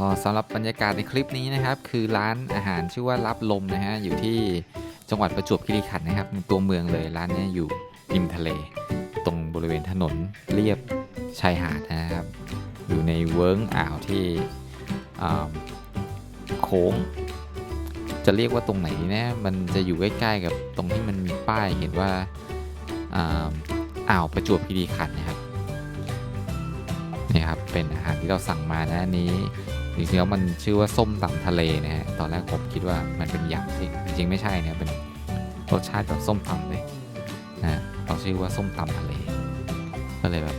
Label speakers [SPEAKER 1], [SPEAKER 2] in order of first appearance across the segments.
[SPEAKER 1] ก็สำหรับบรรยากาศในคลิปนี้นะครับ คือร้านอาหารชื่อว่ารับลมนะฮะอยู่ที่จังหวัดประจวบคีรีขันธ์นะครับในตัวเมืองเลยร้านนี้อยู่ริมทะเล ตรงบริเวณถนนเรียบชายหาดนะครับ อยู่ในเวิร์งอ่าวที่โค้ง จะเรียกว่าตรงไหนดีนะมันจะอยู่ใกล้ๆกับตรงที่มันมีป้ายเห็นว่าอ่าวประจวบคีรีขันธ์นะครับนี่ครับเป็นอาหารที่เราสั่งมานะนี้ จริงๆแล้วมันชื่อว่าส้มตำทะเลนะฮะ ตอนแรกผมคิดว่ามันเป็นยำจริงจริงๆไม่ใช่นะ เป็นรสชาติแบบส้มตำเลยนะเขาชื่อว่าส้มตำทะเล ก็เลยแบบ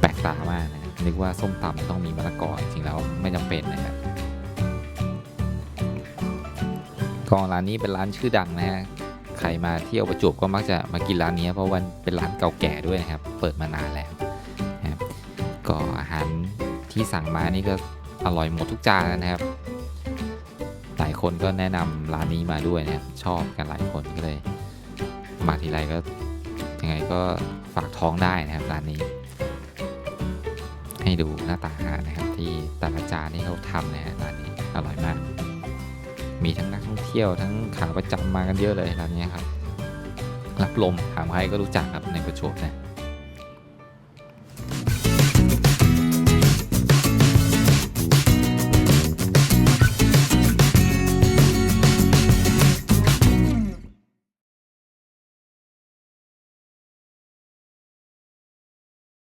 [SPEAKER 1] แปลกตามากนะนึกว่าส้มตำต้องมีมะละกอจริงๆแล้วไม่จำเป็นนะครับก็ร้านนี้เป็นร้านชื่อดังนะฮะใครมาเที่ยวประจวบก็มักจะมากินร้านนี้ เพราะวันเป็นร้านเก่าแก่ด้วยนะครับ เปิดมานานแล้วก็อาหาร ที่สั่งมานี่ก็อร่อยหมดทุกจานนะครับ หลายคนก็แนะนำร้านนี้มาด้วยนะครับชอบกันหลายคนก็เลย มาทีไรก็ยังไงก็ฝากท้องได้นะครับร้านนี้ ให้ดูหน้าตาอาหารนะครับ ที่แต่ละจานที่เขาทำนะฮะร้านนี้อร่อยมาก มีทั้งนักท่องเที่ยวทั้งขาประจำมากันเยอะเลยร้านนี้ครับรับลมถามใครก็รู้จักครับในประจวบนะ